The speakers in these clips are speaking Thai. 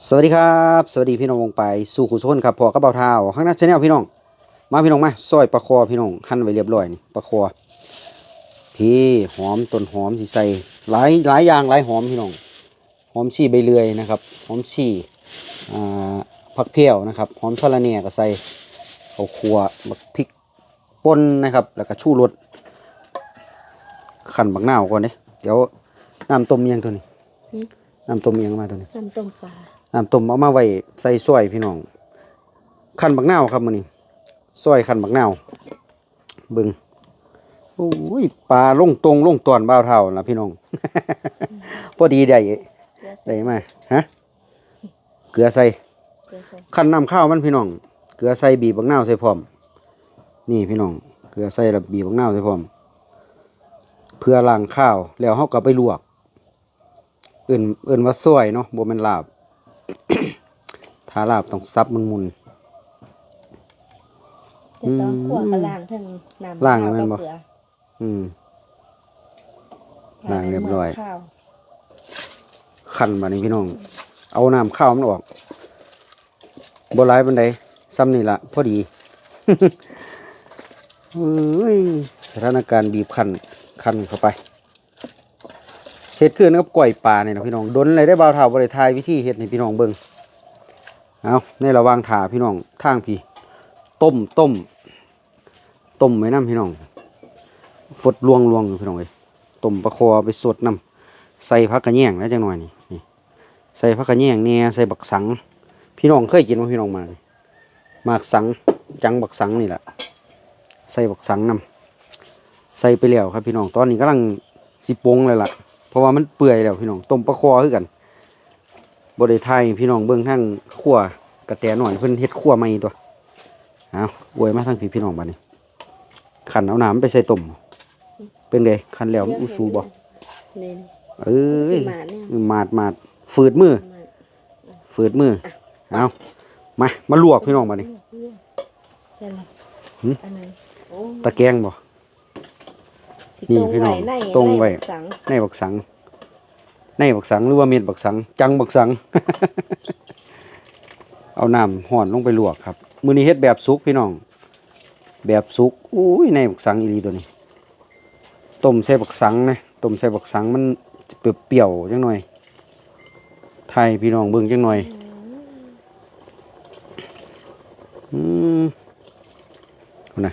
สวัสดีครับสวัสดีพี่น้องวงไปสู่ขุชนครับพอกระเบาเท้าข้างหน้าชาแนลพี่น้อง มาพี่น้องมาซอยปลาคอพี่น้องหั่นไว้เรียบร้อยนี่ปลาคอพี่หอมต้นหอมสิใส่หลายหลายอย่างหลายหอมพี่น้องหอมชี่ใบเลื่อยนะครับหอมชี่อ่าผักเพี้ยวนะครับหอมสะระเนียก็ใส่ข้าวคั่วบักพริกป่นนะครับ แล้วก็ชูรสขันบักหน้าวก่อนเด้เดี๋ยวน้ำต้มยังตัวนี้หืมน้ำต้มยังมาตัวนี้น้ำต้มปลา น้ำต้มเอามาไว้ใส่ซอยพี่น้องขันบักนาวครับมื้อนี้ซอยขันบักนาวบิ่งโอ้ยปลาลงตรงล่งตอนบ่าวเท่านะพี่น้อง พอดีได้ได้มาฮะเกลือใส่เกลือใส่ขันน้ำข้าวมันพี่น้อง เกลือใส่บีบบักนาวใส่พร้อม นี่พี่น้อง เกลือใส่แล้วบีบบักนาวใส่พร้อม เพื่อล้างข้าวแล้วเฮาก็ไปลวก เอิ้นเอิ้นว่าซอยเนาะบ่แม่นลาบ ถ้าลาบต้องซับมุนแต่ตอนขั่วก็ล้างทั้งน้ำล้างแล้วแม่นบ่เกลือๆอืมล้างเรียบร้อยข้าวขันบัดนี้พี่น้อง เอาน้ำข้าวมันออกบ่หลายปานใดซ้ำนี่ล่ะพอดีเอ้ยสถานการณ์บีบคั้นคั้นเข้าไป เฮ็ดขึ้นกับก้อยปลาเนี่ยนะพี่น้องดนเลยได้บ่าวเท่าบ่ไทายวิธีเฮ็ดให้พี่น้องเบิ่งเอาในระว่างถาพี่น้องทางพี่ต้มต้มต้มไว้น้ำพี่น้องฟดลวงลวงอยู่พี่น้องเอ้ยต้มปลาคอไปสดน้ำใส่ผักกระแยงแล้วจังหน่อยนี่นี่ใส่ผักกระแยงแหน่ใส่บักสัง พี่น้องเคยกินบ่พี่น้องมาหมากสังจังบักสังนี่แหละใส่บักสังน้ำใส่ไปแล้วครับพี่น้องตอนนี้กำลังสิปงเลยล่ะ เพราะว่ามันเปื่อยแล้วพี่น้องต้มปลาคอคือกันบริไทยพี่น้องเบิ่งทั้งขั้วกระแตหน่อยเพิ่นเฮ็ดขั้วใหม่ตัวเอาอวยมาทั้งพี่พี่น้องบัดนี้ขันเอาน้ำไปใส่ต้มเป็นไงขันแล้วมันอุซูบ่นี่เอ้ยสิมาเนี่ยมาดมาดฝืดมือมาฝืดมือเอามามาลวกพี่น้องบัดนี้ใช่ละหืมอันไหนโอ้ตะแกรงบ่ สินี่ตรงพี่น้องไว้ในตรงไว้ ในสังในบักสัง ในบักสังหรือว่าเม็ดบักสัง จังบักสัง เอาน้ำห่อนลงไปลวกครับ มื้อนี้เฮ็ดแบบสุกพี่น้อง แบบสุกอุ้ยในบักสังอีหลีตัวนี้ ต้มใส่บักสังนะต้มใส่บักสังมันจะเปรี้ยวๆจังหน่อย ไทยพี่น้องเบิ่งจังหน่อย อืมเอานะ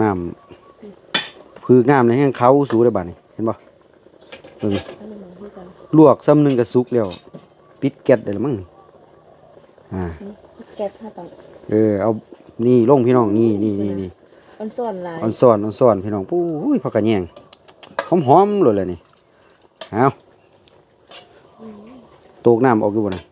น้ำ คืองามในแห้งเขาสูได้บัดนี้เห็นบ่เบิ่งอันนี้มันคือกันลวกซ้ำหนึงก็สุกแล้วปิดแก๊สได้แล้วมั้งอ่าแก๊สถ้าต้องเออเอานี่ลงพี่น้องนี่นี่นี่นี่อันซ่อนหลายออนซ่อนออนซ่อนพี่น้องปุ้ยผักกระแยงหอมหอมๆเลยเลยนี่เอาโตกน้ำออกอยู่บ่นะ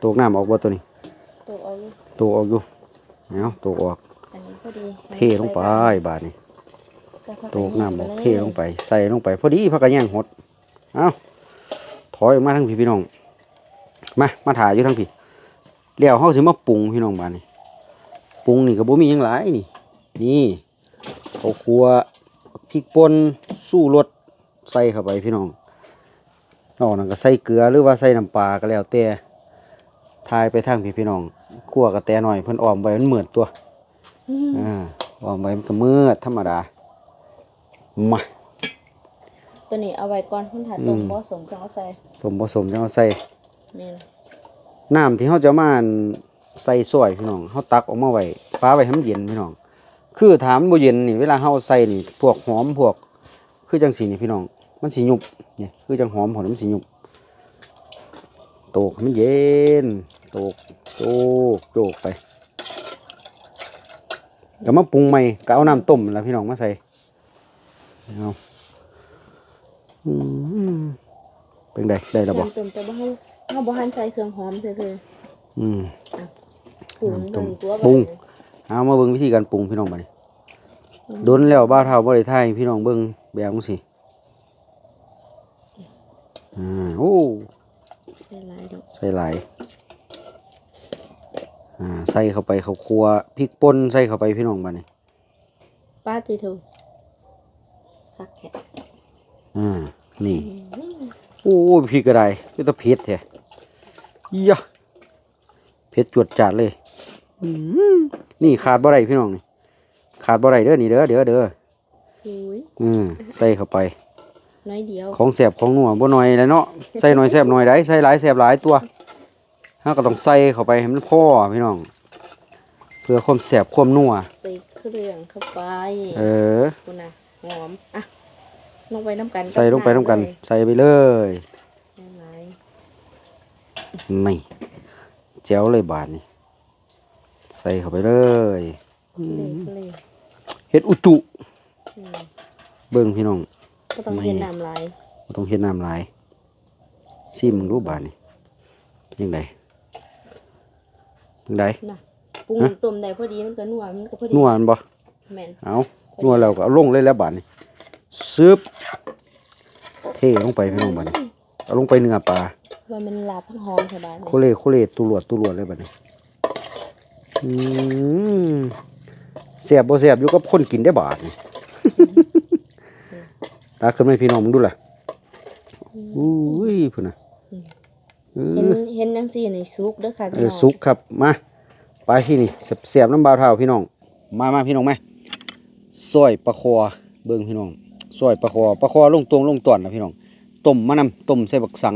โตกน้ำออกบ่ตัวนี้ตัวเอาอยู่โตกออกอยู่เอาโตกออกอันนี้พอดีเทลงไปบาดนี้ก็เข้าไป โตกน้ำออกเทลงไป ใส่ลงไป พอดีผักกระแยงหด เอาถอยออกมาทั้งพี่พี่น้อง มา มาถ่ายอยู่ทั้งพี่เลี้ยวเฮาสิมาปรุงพี่น้องบาดนี้ปรุงนี่ก็บ่มีหยังหลายนี่ นี่ข้าคัวพริกป่นสู้รสใส่เข้าไปพี่น้องนอกนั้นก็ใส่เกลือหรือว่าใส่น้ำปลาก็แล้วแต่ทายไปทางพี่พี่น้องคั่วกระแตหน่อยเพิ่นอ้อมไว้มันเหมือนตัวอ่าอ้อมไว้มันก็มืดธรรมดา มาตัวนี้เอาไว้ก่อนคุณถ่าอืต้มมผสมจังเอาใส่สมผสมจังเอาใส่แม่นน้ำที่เฮาจะมาอั่นใส่ซอยพี่น้องเฮาตักออกมาไว้ป้าไว้ให้มันเย็นพี่น้อง คือถามนบ่เย็นนี่เวลาเฮาใส่นี่พวกหอมพวก คือจังสีนี่พี่น้อง มันสิยุบนี่คือจังหอมผลมันสิยุบโตกให้มันเย็นโตกโตกโตกไปก็มาปรุงใหม่ก็เอาน้ำต้มแล้วพี่น้องมาใส่ เอาอืมเป็นไดได้แล้วบ่น้ำต้มแต่บ่ให้เฮาบ่หันใส่เครื่องหอมซื่ออืมๆปรุงน้ำต้เลมยตัวปรุงเอามาเบิ่งวิธีการปรุงพี่น้องบัดนี้โดนแล้วบ้าวเท่าบ่ได้ทายให้พี่น้องเบิ่งแบบจังซี่อ่าโอ้ใส่หลายดอกใส่หลายอ่าใส่เข้าไปข้าวคั่วพริกป่นใส่เข้าไปพี่น้องบัดนี้ป้าติโท คักแค่อ่า นี่อืมโอ้ยพี่ก็ได้เป็นตะเผ็ดแท้ยะเผ็ดจวดจัดเลยอื้อหือนี่ขาดบ่ได้พี่น้องนี่ ขาดบ่ได้เด้อนี่เด้อเด้อเด้ออุ้ยอืมใส่เข้าไป น้อยเดียว ของแสบของนัวบ่น้อยแล้วเนาะ ใส่หน่อยแสบหน่อยได้ ใส่หลายแสบหลายตัวถ้าก็ต้องใส่เข้าไปให้มันพอพี่น้อง เพื่อความแสบความนัว ใส่เครื่องเข้าไป เออคุณน่ะ หอมอะลงไปน้ำกันใส่ลงไปน้ำกัน ใส่ไปเลยหลายนี่แจ๋วเลยบาทนี่ใส่เข้าไปเลยๆเลยเลยเฮ็ดอุจุอืมเบิ่งพี่น้องก็ต้องเห็นน้ำลายบ่ต้องเฮ็ดน้ำหลายซิมมึงดูบาทนี่เป็นจังไดจังไดนะปรุงต้มได้พอดีมันก็นัวมันก็พอดีนัวมันบ่แม่นเอา นัวแล้วก็เอาลงเลยแล้วบาดนี้ซึบเทลงไปพี่น้องบาดนี้เอาลงไปเนื้อปลาว่ามันลาบทั้งหอมสบายโคเลโคเลตุลวดตุลวดเลยบาดนี้อืมเสียบบ่เสียบอยู่กับคนกินได้บาดนี่ตาขึ้นไหมพี่น้องมึงดูล่ะอุ้ยพุ่นน่ะเอเห็นอเห็นจังซี่ในซุกเด้อค่ะเอพี่อน้องสุกครับมาไปที่นี่เสียบๆน้ำบาวเท้าพี่น้อง มามาพี่น้องไหม ซอยปลาคอเบิ่งพี่น้องซอยปลาคอปลาคอลงตวงลงตอนนะพี่น้องต้มมะนำต้มใส่บักสัง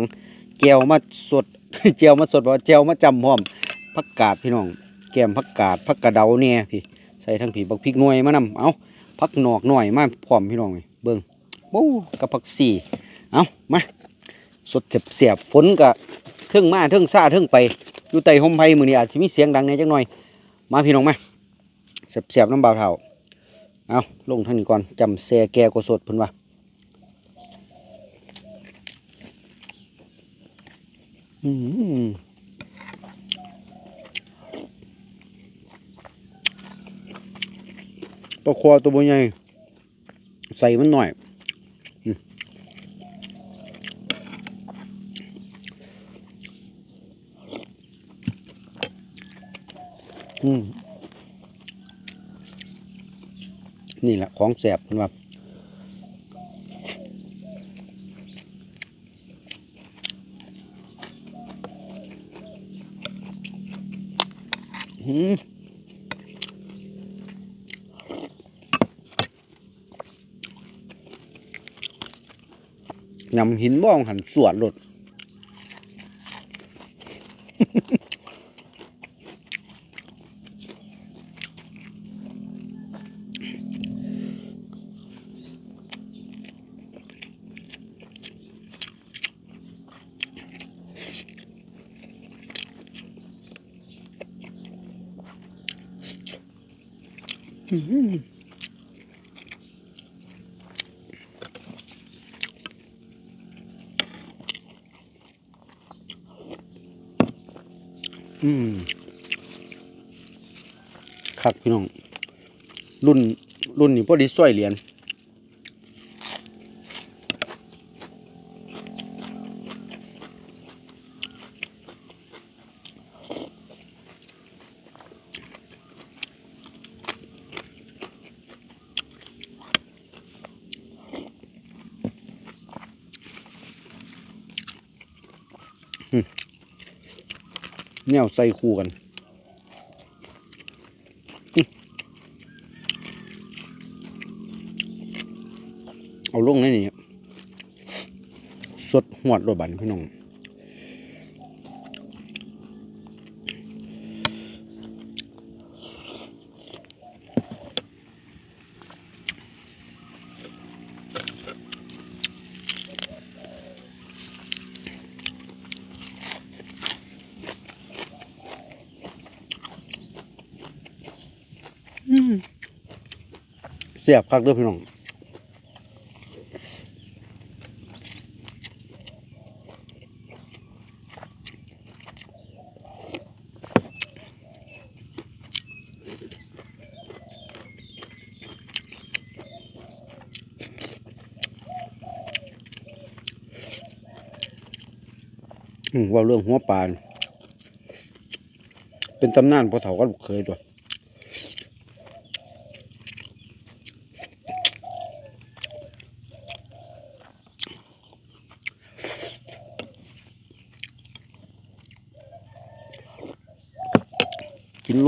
แก้วมาสดแจวมาสดว่าแจวมาจำพร้อมผักกาดพี่น้อง แกมผักกาดผักกระเดาเนี่ยพี่ใส่ทั้งผีบักพริกหน่วยมะนำเอาผักหนอกหน่อยมาพร้อมพี่น้องเบิ่งโอ้กับผักสี่เอามาสดเสียบฝนกะเทิงมาเทิงซาเทิงไปอยู่ใต้ห่มไผ่มือนี้อาจจะมีเสียงดังในจักหน่อย มาพี่น้องมาเสียบๆน้ำเบาเท่า เอาลงทางนี้ก่อนจำแซ่แก่กว่าสดเพิ่นว่าอืมปลาควตัวบใหญ่ใส่มันหน่อยอืมอืม นี่แหละของแสบเพิ่นว่าอืมยำหินบ้องหันสวดหลด อืมครับพี่น้อง รุ่นรุ่นนี้พอดีสร้อยเหรียญ แนวใส่คู่กันเอาลงในนี่สดหวดรถบันพี่น้อง เสียบคักด้วยพี่น้องว่าเรื่องหัวปลานเป็นตำนานพอเถาก็เคยด้วย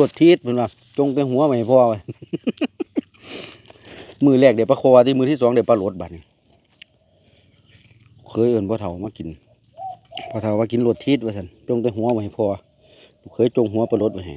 วดทีดเพิ่นว่าจงแต่หัวไม่พอไว้มือแรกเดี๋ยวปลาคอที่มือที่สองเดี๋ยวปลาโหลดบัดนี้เคยเอิ้นพ่อเฒ่ามากินพ่อเฒ่าว่ากินรวดทีดว่าซั่นจงแต่หัวไม่พอเคยจงหัวปลาโหลดไว้ให้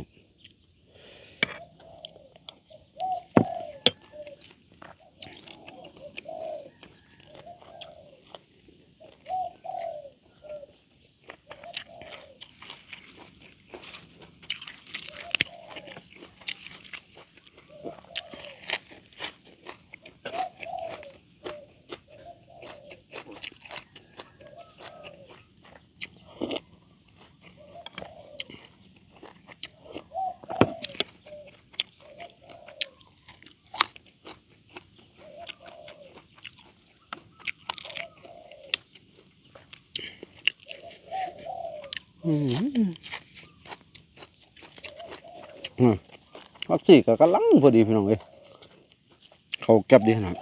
อืมพักจีก็กำลังพอดีพี่น้องเอ้ยเขาเก็บดีขนาด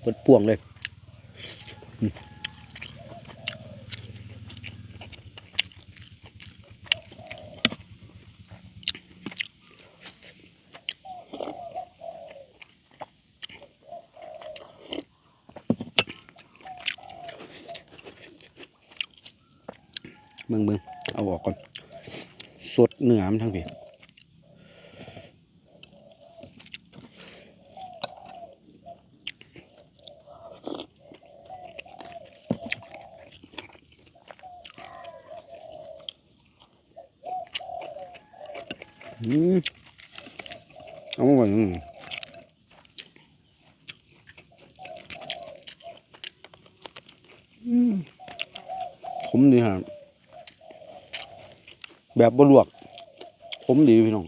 เปิดป่วงเลยอืมเบิ่งเบิ่งเอาออกก่อน สดเนื้อมันทั้งเพีย อืมเอามาไว้อืมอืมขมดีฮะ แบบบลวกขมดีพี่น้อง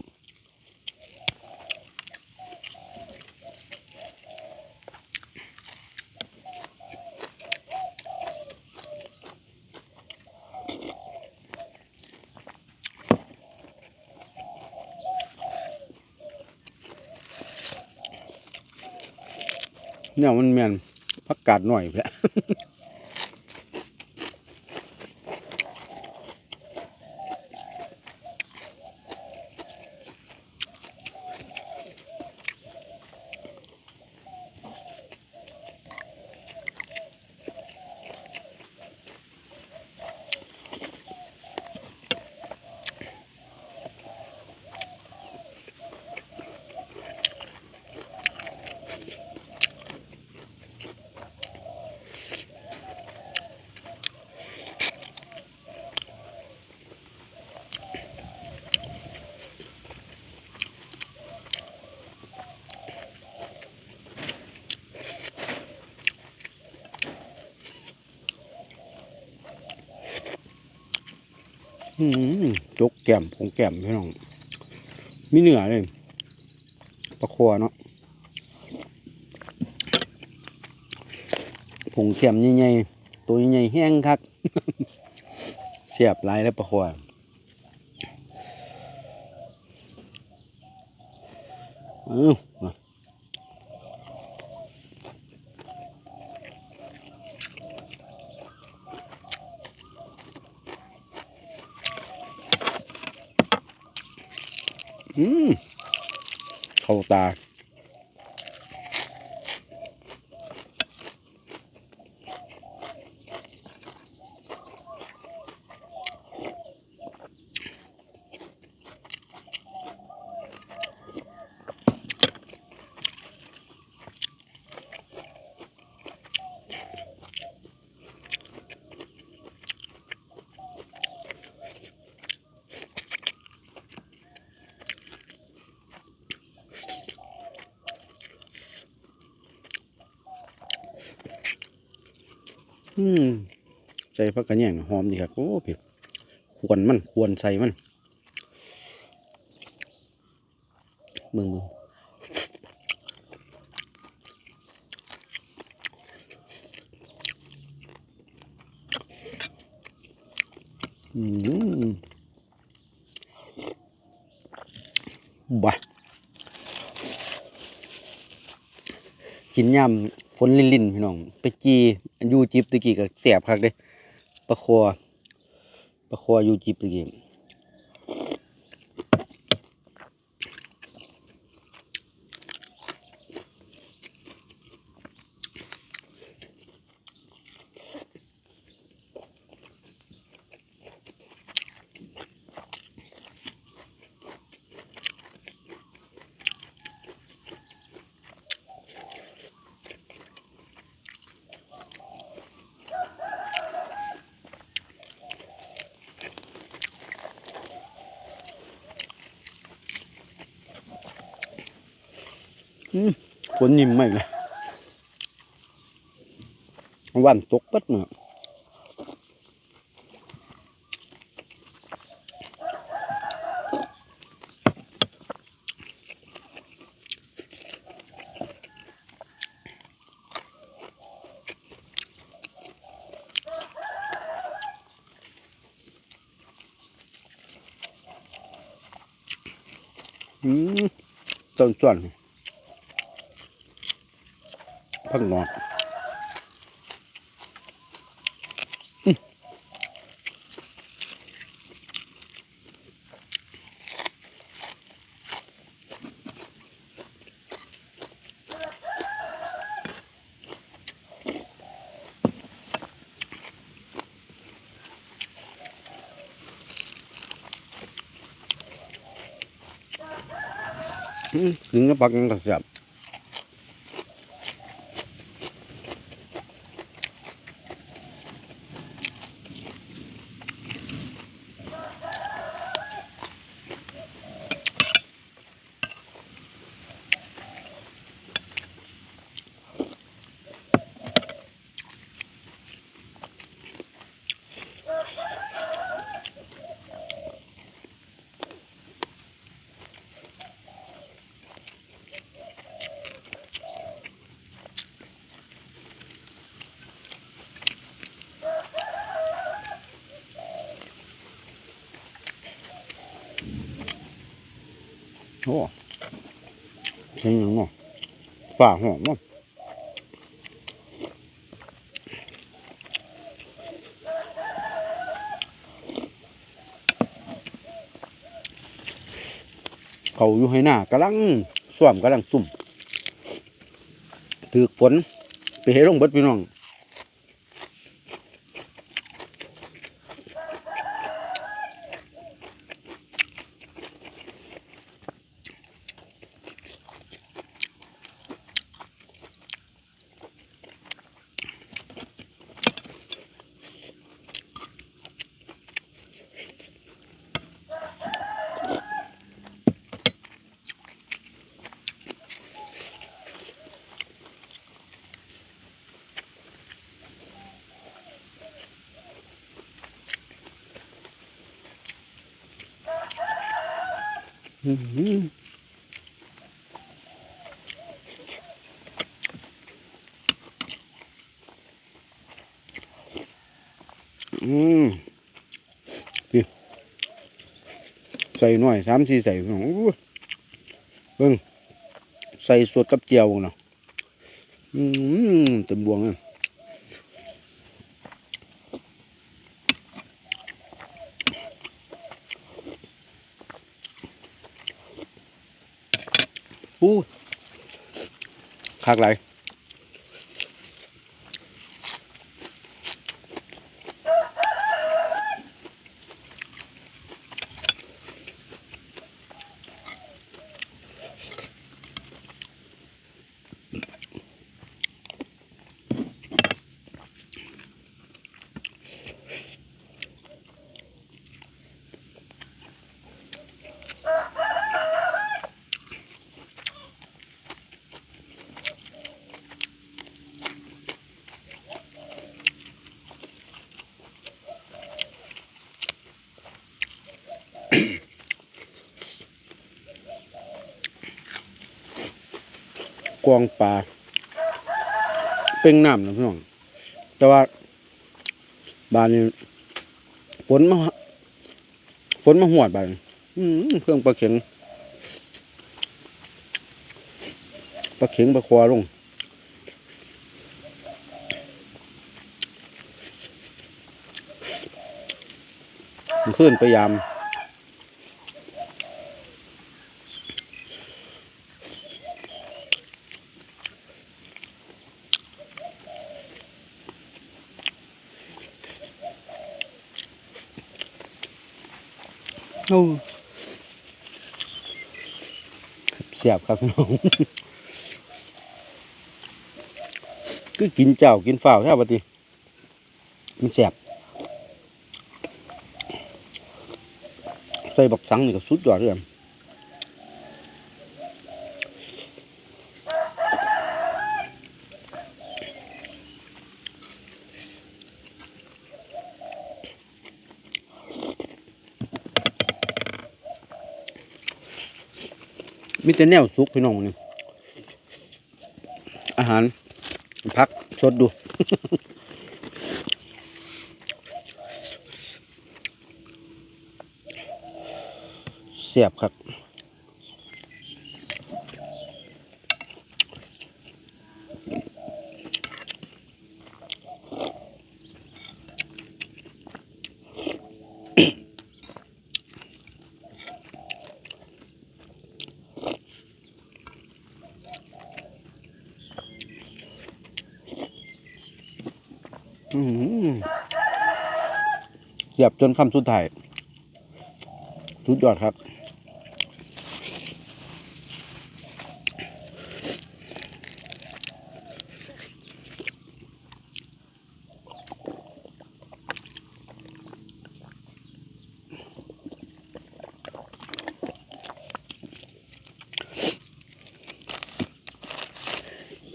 เนี่ยมันแมนพักกาดหน่อยแหละ จกแก้มผงแก้มพี่น้อง มีเหนือเลยปลาคอเนาะผงแก้มใหญ่ๆตัวใหญ่ๆแห้งคักเสียบลายแล้วปลาคอเอ้ามาอืมเข้า ตา อืมใส่ผักกระแยงหอมดีครับโอ้เผ็ดควรมันควรใส่มันมึงมึงอืมบ้ากินยำ ฝนลิ่นๆพี่น้อง ไปจีอยูจิบตะกี้ก็เสียบคักเด้ประคอประคออยูจิบตะกี้ อื มฝนนิ่มมากเลยวั นตกปัดเมื่ออืมต้นส่วนพักนอนอื้ออื้อถึงกับปักกันกระเสียบ โอ้เสียงยังเนาะฝ่าหอมเนาะเขาอยู่ให้หน้ากำลังสวมกำลังซุ่มถือฝนไปเฮลงเบิดพี่น้อง ใส่หน่อยสามสี่ใส่พี่น้องอู้เบิ่งใส่สดกับเจียวเนาะอืมเต็มบวงเลย อู้คักไหล กวางปลาเป็นน้ำนะพี่น้อง แต่ว่าบานนี้ฝนมาฝนมาหวดบานเพื่องปลาเข็งปลาเข็งปลาควาลงขึ้นพยายาม สียบครับพี่น้องคือกินเจ้ากินฝ่าวใช่ปะติมันเสียบใส่บักสังนี่ก็สุดยอดเลย มีแต่แนวสุกพี่น้องนี่อาหารพักสดดู เสียบครับ บจนคำสุดท้ายสุดยอดครับ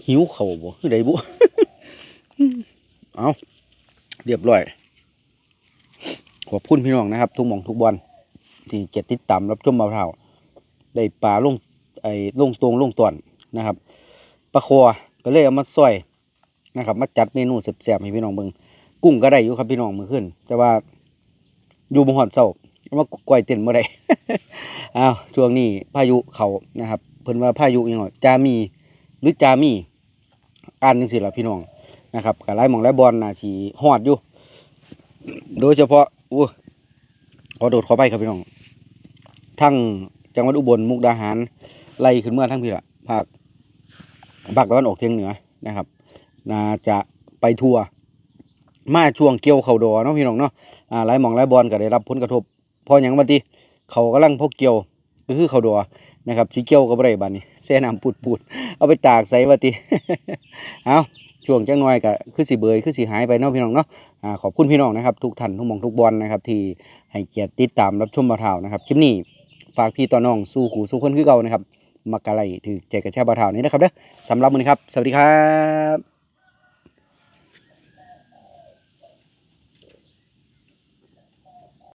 หิวเขาบ่คือใดบุเอาเรียบร้อย ขอบคุณพี่น้องนะครับ ทุกหมองทุกบอลที่เก็บติดตามรับชมมาเท่าได้ปลาลงไอ้ลงตรงลงตอนนะครับปลาคอก็เลยเอามาซอยนะครับ มาจัดเมนูแซ่บๆให้พี่น้องเบิ่งกุ้งก็ได้อยู่ครับพี่น้องมือขึ้น แต่ว่าอยู่บ่ฮอดเช้าเอามาก้อยเต้นบ่ได้อ้าวช่วงนี้พายุเขานะครับ เพิ่นว่าพายุอิหยังจามีหรือจามีอ่านจังซี่ล่ะพี่น้องนะครับก็หลายหม่องหลายบอลนาสิฮอดอยู่ โดยเฉพาะ อู้ขอโดดขอไปครับพี่น้องทั้งจังหวัดอุบลมุกดาหารไล่ขึ้นเมื่อทั้งพี่ละภาคภาคตะวันออกเฉียงเหนือนะครับน่าจะไปทัวร์มาช่วงเกี่ยวเขาดอเนาะพี่น้องเนาะอ่าหลายมองหลายบอลก็ได้รับผลกระทบพออย่างบัดนี้เขากำลังพกเกี่ยวก็คือเขาดอนะครับสีเกี่ยวก็บ่ได้บัดนี้แช่น้ำปูดๆเอาไปตากใส่บัดนี้เอา ช่วงจังหน่อยก็คือสิเบยคือสิหายไปเนาะพี่น้องเนาะอ่าขอบคุณพี่น้องนะครับ ทุกท่านทุกมองทุกบอลนะครับ ที่ให้เกียรติติดตามรับชมบ่าวเท่านะครับคลิปนี้ฝากพี่ต่อน้องสู้ขู่สู้คนคือเก่านะครับมักกะไรถือใจกระแช่บ่าวเท่านี้นะครับเด้อสำหรับมื้อนี้ครับ สวัสดีครับ